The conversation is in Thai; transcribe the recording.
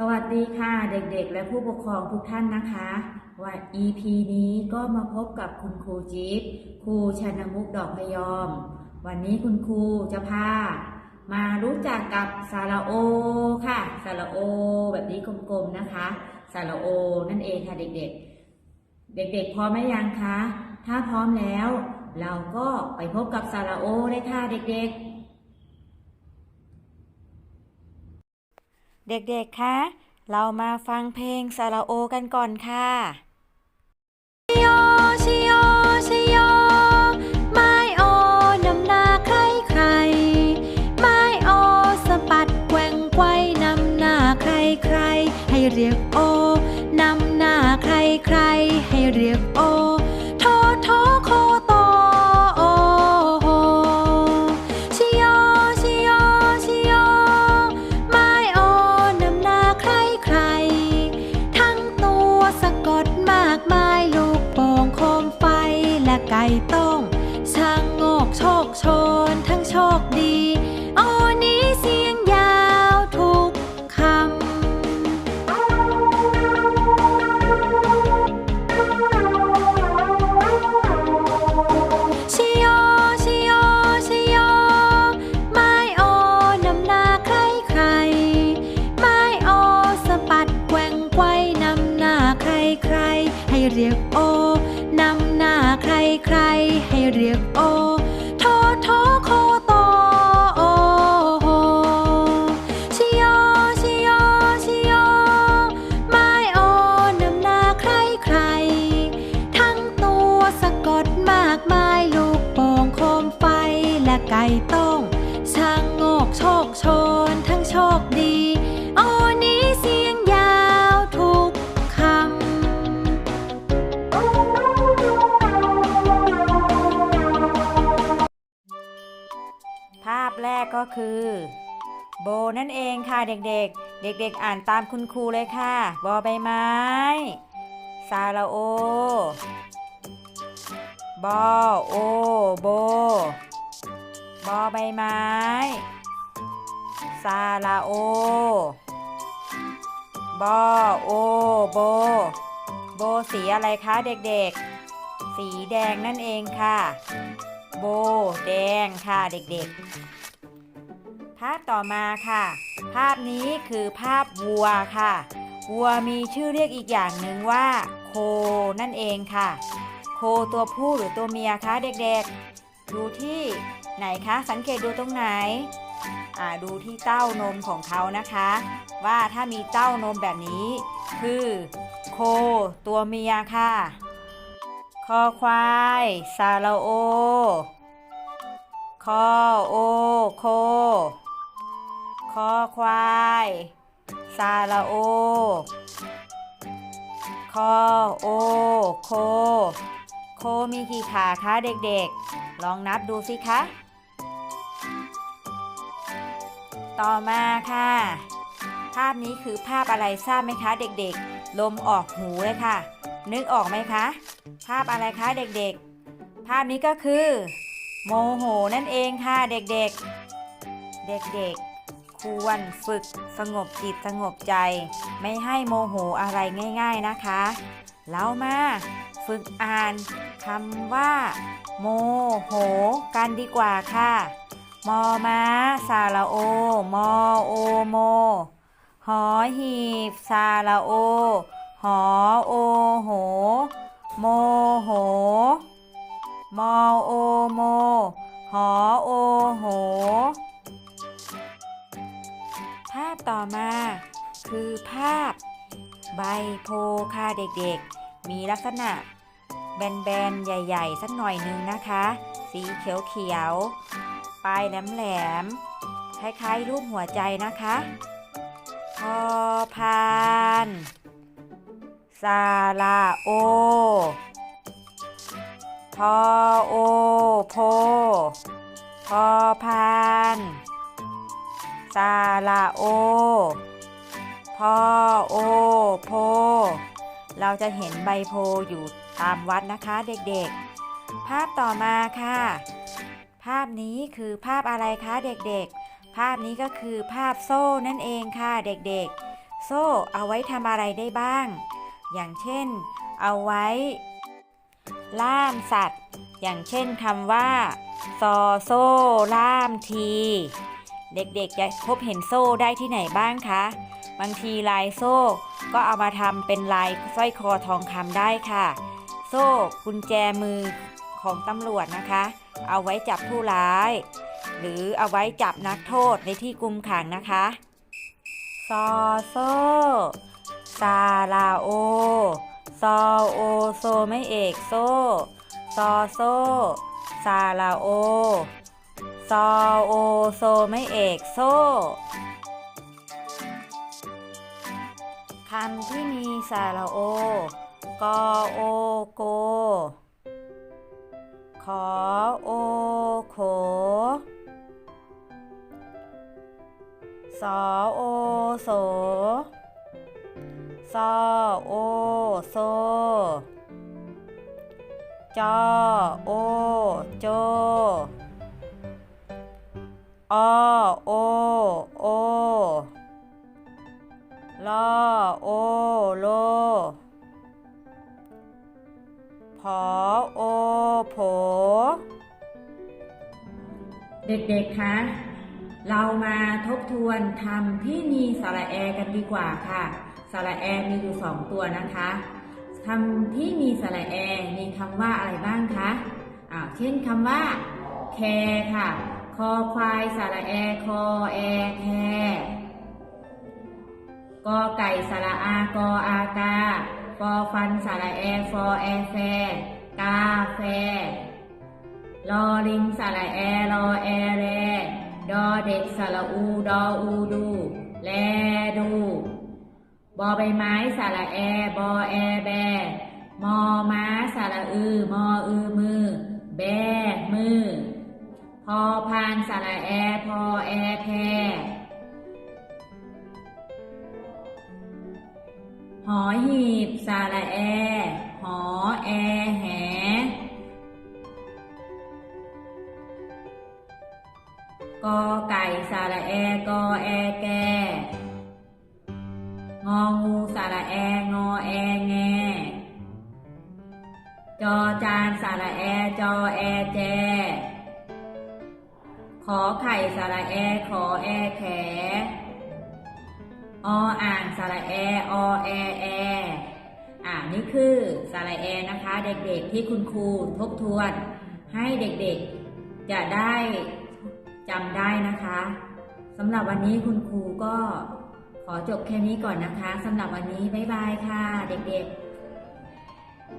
สวัสดีค่ะเด็กๆ และผู้ปกครองทุกท่านนะคะว่า EP นี้ก็มาพบกับคุณครูจิ๊บครูชนมุกดอกพยอม วันนี้คุณครูจะพา มารู้จักกับสาระโอค่ะสาระโอ แบบนี้กลมๆนะคะสาระโอ นั่นเองค่ะเด็กๆ เด็กๆพร้อมไหมยังคะถ้าพร้อมแล้ว เราก็ไปพบกับสาระโอเลยค่ะเด็กๆ เด็กๆ คะ เรามาฟังเพลงสาระโอกันก่อนค่ะชโยชโยชโยไม่โอนำหน้าใครใคร ไม่โอสะบัดแกว่งไกวนำหน้าใครใคร ให้เรียกโอนำหน้าใครใคร ให้เรียกโอ เรียกโอนำหน้าใครใครให้เรียกโอทโทโคโตโอโชิโยชิโยชิโยไม่โอนำหน้าใครใคร ทั้งตัวสะกดมากมายลูกโป่งโคมไฟและไก่ต คือ โบนั่นเองค่ะเด็กๆ เด็กๆ อ่านตามคุณครูเลยค่ะ บอใบไม้ซาลาโอบอโอโบบอใบไม้ซาลาโอบอโอโบ โบสีอะไรคะเด็กๆ สีแดงนั่นเองค่ะ โบแดงค่ะเด็กๆ ภาพต่อมาค่ะ ภาพนี้คือภาพวัวค่ะ วัวมีชื่อเรียกอีกอย่างหนึ่งว่า โคนั่นเองค่ะ โคตัวผู้หรือตัวเมียคะเด็กๆ ดูที่ไหนคะ สังเกตดูตรงไหนดูที่เต้านมของเขานะคะ ว่าถ้ามีเต้านมแบบนี้ คือโคตัวเมียค่ะ คอควายซาลาโอคอโอโค อควายซาลาโอ คอโอ โค โคมีกี่ขาคะเด็กๆ ลองนับดูสิคะ ต่อมาค่ะ ภาพนี้คือภาพอะไรทราบไหมคะเด็กๆ ลมออกหูเลยค่ะ นึกออกไหมคะ ภาพอะไรคะเด็กๆ ภาพนี้ก็คือ โมโหนั่นเองค่ะเด็กๆ เด็กๆ ควรฝึกสงบจิตสงบใจ ไม่ให้โมโหอะไรง่าย ๆนะคะ เรามาฝึกอ่านคำว่า โมโห กันดีกว่าค่ะมอมาซาลาโอ มอโอโม หอหีบซาลาโอ หอโอโห โมโห มอโอโม หอโอโหาพต่อมา คือภาพ ใบโพค่ะเด็กๆ มีลักษณะ แบนๆ ใหญ่ๆ สักหน่อยหนึงนะคะ สีเขียวๆ ปลายแหลมๆ คล้ายๆ รูปหัวใจนะคะพอพานซาลาโอพอโอโพพอพาน ซาลาโอพอโอโพ เราจะเห็นใบโพอยู่ตามวัดนะคะเด็กๆ ภาพต่อมาค่ะ ภาพนี้คือภาพอะไรคะเด็กๆ ภาพนี้ก็คือภาพโซ่นั่นเองค่ะเด็กๆ โซ่เอาไว้ทำอะไรได้บ้าง อย่างเช่น เอาไว้ ล่ามสัตว์ อย่างเช่นคำว่า ซอโซ่ล่ามที เด็กๆจะพบเห็นโซ่ได้ที่ไหนบ้างคะ บางทีลายโซ่ก็เอามาทำเป็นลายสร้อยคอทองคำได้ค่ะ โซ่กุญแจมือของตำรวจนะคะ เอาไว้จับผู้ร้าย หรือเอาไว้จับนักโทษในที่กุมขังนะคะซอโซซาลาโอซอโอโซไม่เอกโซซอโซซาลาโอ ซอโอโซไม่เอกโซคำที่มีซาลาโอกอโอโก ขอโอโขสอโอโสซอโอโซ จอโอโจ อโอโอลอโอโลพอโอโผเด็กๆ คะ เรามาทบทวนคำที่มีสระแอกันดีกว่าค่ะ สระแอมีอยู่สองตัวนะคะคำที่มีสระแอมีคำว่าอะไรบ้างคะ อ่า เช่นคำว่า แคค่ะ คอควายสระแอ คอแอแคกอไก่สระอา กออากาฟอฟันสระแอ ฟอแอแฟ กาแฟลอลิงสระแอรอแอแรดอเด็กสระอู ดออูดู แลดู บอใบไม้สระแอ บอแอแบ มอม้าสระอือ มออือมือ แบมือ พอพานสระแอ พอแอแพหอหีบสระแอ หอแอแหกอไก่สระแอ กอแอแก งองูสระแอ งอแอแง จอจานสระแอ จอแอแจ ขอไข่สระแอ ขอแอแขออ่างสระแอ อแอแออ่านี่คือสระแอนะคะ เด็กๆที่คุณครูทบทวน ให้เด็กๆ จะได้จำได้นะคะสำหรับวันนี้คุณครูก็ขอจบแค่นี้ก่อนนะคะสำหรับวันนี้บ๊ายบายค่ะ เด็กๆ